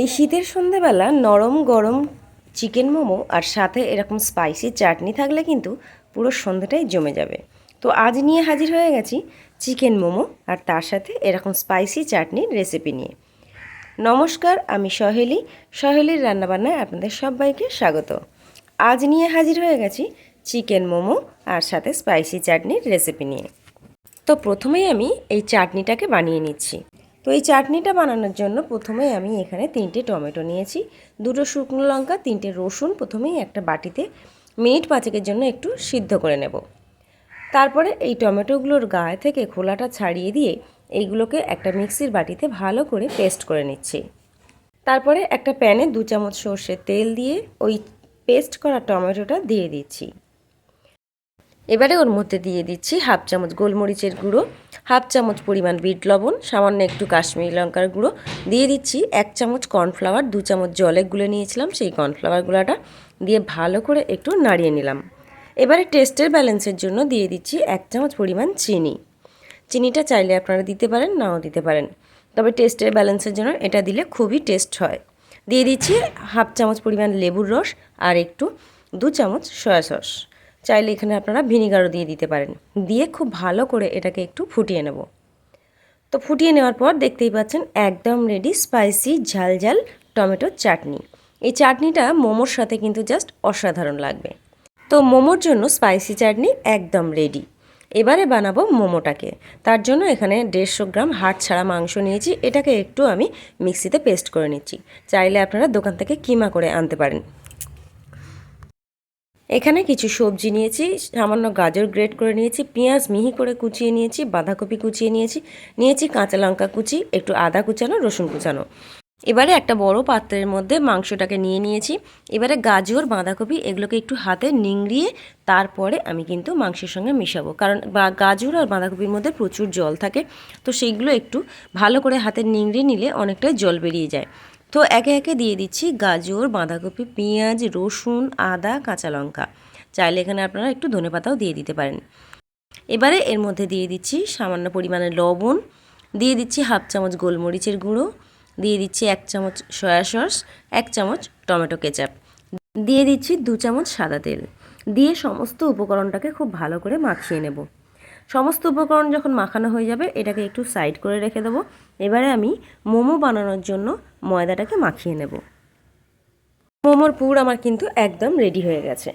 এই শীতের সন্ধেবেলা নরম, গরম চিকেন মোমো আর সাথে এরকম স্পাইসি চাটনি থাকলে কিন্তু পুরো সন্ধেটাই জমে যাবে। তো আজ নিয়ে হাজির হয়ে গেছি চিকেন মোমো আর তার সাথে এরকম স্পাইসি চাটনির রেসিপি নিয়ে। নমস্কার, আমি সহেলি। সহেলির রান্নাবান্নায় আপনাদের সবাইকে স্বাগত। আজ নিয়ে হাজির হয়ে গেছি চিকেন মোমো আর সাথে স্পাইসি চাটনির রেসিপি নিয়ে। তো প্রথমেই আমি এই চাটনিটাকে বানিয়ে নিচ্ছি। তো এই চাটনিটা বানানোর জন্য প্রথমেই আমি এখানে তিনটে টমেটো নিয়েছি, দুটো শুকনো লঙ্কা, তিনটে রসুন, প্রথমেই একটা বাটিতে মিনিট পাঁচেকের জন্য একটু সিদ্ধ করে নেব। তারপরে এই টমেটোগুলোর গায়ে থেকে খোলাটা ছাড়িয়ে দিয়ে এইগুলোকে একটা মিক্সির বাটিতে ভালো করে পেস্ট করে নিচ্ছি। তারপরে একটা প্যানে দু চামচ সর্ষের তেল দিয়ে ওই পেস্ট করা টমেটোটা দিয়ে দিচ্ছি। এবারে ওর মধ্যে দিয়ে দিচ্ছি হাফ চামচ গোলমরিচের গুঁড়ো হাফ চামচ পরিমাণ বিট লবণ, সামান্য একটু কাশ্মীরি লঙ্কার গুঁড়ো। দিয়ে দিচ্ছি এক চামচ কর্নফ্লাওয়ার, দু চামচ জলে গুলে নিয়েছিলাম, সেই কর্নফ্লাওয়ার গুঁড়াটা দিয়ে ভালো করে একটু নাড়িয়ে নিলাম। এবারে টেস্টের ব্যালেন্সের জন্য দিয়ে দিচ্ছি এক চামচ পরিমাণ চিনি। চিনিটা চাইলে আপনারা দিতে পারেন, নাও দিতে পারেন। তবে টেস্টের ব্যালেন্সের জন্য এটা দিলে খুবই টেস্ট হয়। দিয়ে দিচ্ছি হাফ চামচ পরিমাণ লেবুর রস আর একটু দু চামচ সয়া সস। চাইলে এখানে আপনারা ভিনিগারও দিয়ে দিতে পারেন। দিয়ে খুব ভালো করে এটাকে একটু ফুটিয়ে নেব। তো ফুটিয়ে নেওয়ার পর দেখতেই পাচ্ছেন একদম রেডি স্পাইসি ঝাল ঝাল টমেটো চাটনি। এই চাটনিটা মোমোর সাথে কিন্তু জাস্ট অসাধারণ লাগবে। তো মোমোর জন্য স্পাইসি চাটনি একদম রেডি এবারে বানাবো মোমোটাকে। তার জন্য এখানে দেড়শো গ্রাম হাড় ছাড়া মাংস নিয়েছি। এটাকে একটু আমি মিক্সিতে পেস্ট করে নিচ্ছি। চাইলে আপনারা দোকান থেকে কিমা করে আনতে পারেন। এখানে কিছু সবজি নিয়েছি, সামান্য গাজর গ্রেট করে নিয়েছি, পেঁয়াজ মিহি করে কুচিয়ে নিয়েছি, বাঁধাকপি কুচিয়ে নিয়েছি নিয়েছি কাঁচা লঙ্কা কুচি, একটু আদা কুচানো, রসুন কুচানো। এবারে একটা বড় পাত্রের মধ্যে মাংসটাকে নিয়ে নিয়েছি। এবারে গাজর, বাঁধাকপি এগুলোকে একটু হাতে নিংড়িয়ে তারপরে আমি কিন্তু মাংসের সঙ্গে মিশাবো। কারণ গাজর আর বাঁধাকপির মধ্যে প্রচুর জল থাকে, তো সেইগুলো একটু ভালো করে হাতে নিংড়িয়ে নিলে অনেকটাই জল বেরিয়ে যায়। তো একে একে দিয়ে দিচ্ছি গাজর, বাঁধাকপি, পেঁয়াজ, রসুন, আদা, কাঁচা লঙ্কা। চাইলে এখানে আপনারা একটু ধনে পাতাও দিয়ে দিতে পারেন। এবারে এর মধ্যে দিয়ে দিচ্ছি সামান্য পরিমাণে লবণ। দিয়ে দিচ্ছি হাফ চামচ গোলমরিচের গুঁড়ো। দিয়ে দিচ্ছি এক চামচ সয়া সস, এক চামচ টমেটো কেচাপ। দিয়ে দিচ্ছি দু চামচ সাদা তেল। দিয়ে সমস্ত উপকরণটাকে খুব ভালো করে মাখিয়ে নেব। সমস্ত উপকরণ যখন মাখানো হয়ে যাবে, এটাকে একটু সাইড করে রেখে দেবো। এবারে আমি মোমো বানানোর জন্য ময়দাটাকে মাখিয়ে নেব। মোমোর পুর আমার কিন্তু একদম রেডি হয়ে গেছে।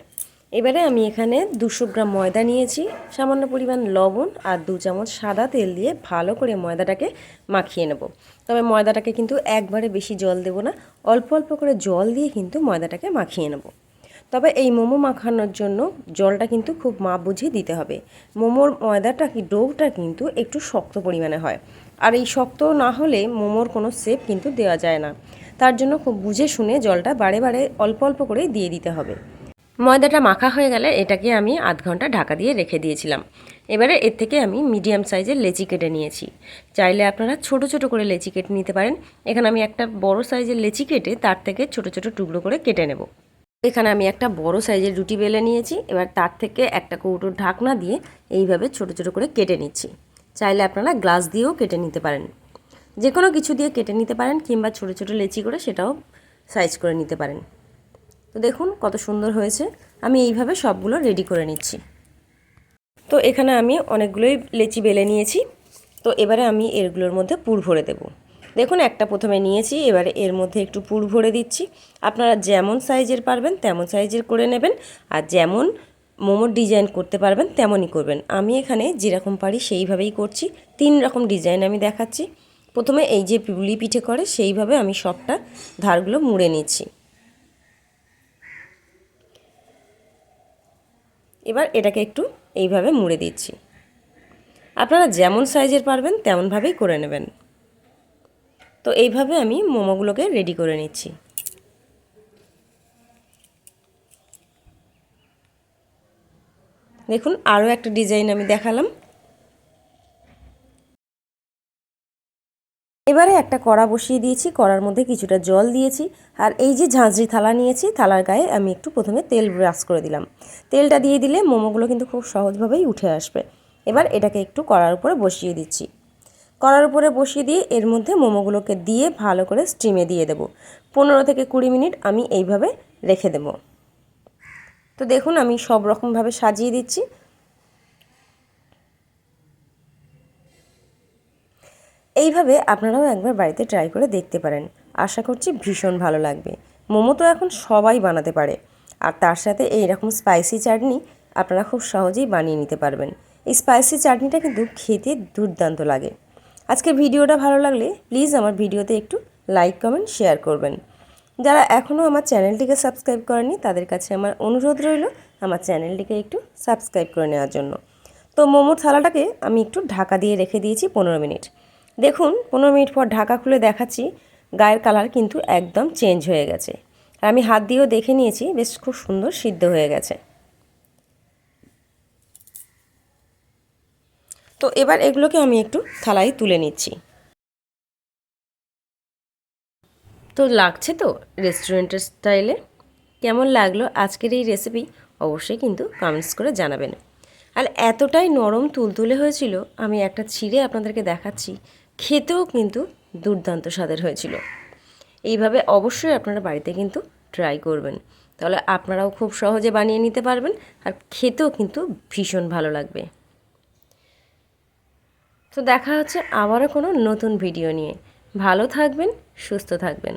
এবারে আমি এখানে দুশো গ্রাম ময়দা নিয়েছি, সামান্য পরিমাণ লবণ আর দু চামচ সাদা তেল দিয়ে ভালো করে ময়দাটাকে মাখিয়ে নেব। তবে ময়দাটাকে কিন্তু একবারে বেশি জল দেব না, অল্প অল্প করে জল দিয়ে কিন্তু ময়দাটাকে মাখিয়ে নেব। তবে এই মোমো মাখানোর জন্য জলটা কিন্তু খুব মাপ বুঝিয়ে দিতে হবে। মোমোর ময়দাটা কি ডোটা কিন্তু একটু শক্ত পরিমাণে হয়। আর এই শক্ত না হলে মোমোর কোনো শেপ কিন্তু দেওয়া যায় না। তার জন্য খুব বুঝে শুনে জলটা বারে বারে অল্প অল্প করে দিয়ে দিতে হবে। ময়দাটা মাখা হয়ে গেলে এটাকে আমি আধ ঘণ্টা ঢাকা দিয়ে রেখে দিয়েছিলাম। এবারে এর থেকে আমি মিডিয়াম সাইজের লেচি কেটে নিয়েছি। চাইলে আপনারা ছোট ছোট করে লেচি কেটে নিতে পারেন। এখানে আমি একটা বড় সাইজের লেচি কেটে তার থেকে ছোট ছোট টুকরো করে কেটে নেব। এখানে আমি একটা বড় সাইজের রুটি বেলে নিয়েছি। এবার তার থেকে একটা কৌটোর ঢাকনা দিয়ে এইভাবে ছোট ছোট করে কেটে নিচ্ছি। চাইলে আপনারা গ্লাস দিয়েও কেটে নিতে পারেন। যে কোনো কিছু দিয়ে কেটে নিতে পারেন কিংবা ছোট ছোট লেচি করে সেটাও সাইজ করে নিতে পারেন। তো দেখুন কত সুন্দর হয়েছে। আমি এইভাবে সবগুলো রেডি করে নিচ্ছি। তো এখানে আমি অনেকগুলোই লেচি বেলে নিয়েছি। তো এবারে আমি এরগুলোর মধ্যে পুর ভরে দেব। দেখুন, একটা প্রথমে নিয়েছি, এবারে এর মধ্যে একটু পুর ভরে দিচ্ছি। আপনারা যেমন সাইজের পারবেন, তেমন সাইজের করে নেবেন, আর যেমন মোমোর ডিজাইন করতে পারবেন, তেমনই করবেন। আমি এখানে যেরকম পারি সেইভাবেই করছি, তিন রকম ডিজাইন আমি দেখাচ্ছি। প্রথমে এই যে পুলি পিঠে করে, সেইভাবে আমি সবটা ধারগুলো মুড়ে নিচ্ছি। এবার এটাকে একটু এইভাবে মুড়ে দিচ্ছি। আপনারা যেমন সাইজের পারবেন, তেমনভাবেই করে নেবেন। তো এইভাবে আমি মোমোগুলোকে রেডি করে নিচ্ছি। দেখুন, আরও একটা ডিজাইন আমি দেখালাম। এবারে একটা কড়া বসিয়ে দিয়েছি, কড়ার মধ্যে কিছুটা জল দিয়েছি, আর এই যে ঝাঁঝরি থালা নিয়েছি, থালার গায়ে আমি একটু প্রথমে তেল ব্রাশ করে দিলাম। তেলটা দিয়ে দিলে মোমোগুলো কিন্তু খুব সহজভাবেই উঠে আসবে। এবার এটাকে একটু কড়ার উপরে বসিয়ে দিচ্ছি। কড়ার উপরে বসিয়ে দিয়ে এর মধ্যে মোমোগুলোকে দিয়ে ভালো করে স্টিমে দিয়ে দেবো। পনেরো থেকে কুড়ি মিনিট আমি এইভাবে রেখে দেবো। তো দেখুন, আমি সব রকমভাবে সাজিয়ে দিচ্ছি। এইভাবে আপনারাও একবার বাড়িতে ট্রাই করে দেখতে পারেন। আশা করছি ভীষণ ভালো লাগবে। মোমো তো এখন সবাই বানাতে পারে। আর তার সাথে এই রকম স্পাইসি চাটনি আপনারা খুব সহজেই বানিয়ে নিতে পারবেন। এই স্পাইসি চাটনিটা কিন্তু খেতে দুর্দান্ত লাগে। আজকে ভিডিওটা ভালো লাগলে প্লিজ আমার ভিডিওতে একটু লাইক, কমেন্ট, শেয়ার করবেন। যারা এখনও আমার চ্যানেলটিকে সাবস্ক্রাইব করেনি তাদের কাছে আমার অনুরোধ রইল আমার চ্যানেলটিকে একটু সাবস্ক্রাইব করে নেওয়ার জন্য। তো মোমোর থালাটাকে আমি একটু ঢাকা দিয়ে রেখে দিয়েছি পনেরো মিনিট। দেখুন, পনেরো মিনিট পর ঢাকা খুলে দেখাচ্ছি, গায়ের কালার কিন্তু একদম চেঞ্জ হয়ে গেছে। আর আমি হাত দিয়েও দেখে নিয়েছি, বেশ খুব সুন্দর সিদ্ধ হয়ে গেছে। তো এবার এগুলোকে আমি একটু থালায় তুলে নিচ্ছি। তো লাগছে তো রেস্টুরেন্টের স্টাইলে। কেমন লাগল আজকের এই রেসিপি অবশ্যই কিন্তু কমেন্টস করে জানাবেন। আর এতটাই নরম তুলতুলে হয়েছিল, আমি একটা ছিঁড়ে আপনাদেরকে দেখাচ্ছি, খেতেও কিন্তু দুর্দান্ত স্বাদের হয়েছিল। এইভাবে অবশ্যই আপনারা বাড়িতে কিন্তু ট্রাই করবেন। তাহলে আপনারাও খুব সহজে বানিয়ে নিতে পারবেন আর খেতেও কিন্তু ভীষণ ভালো লাগবে। তো দেখা হচ্ছে আবারও কোনো নতুন ভিডিও নিয়ে। ভালো থাকবেন সুস্থ থাকবেন।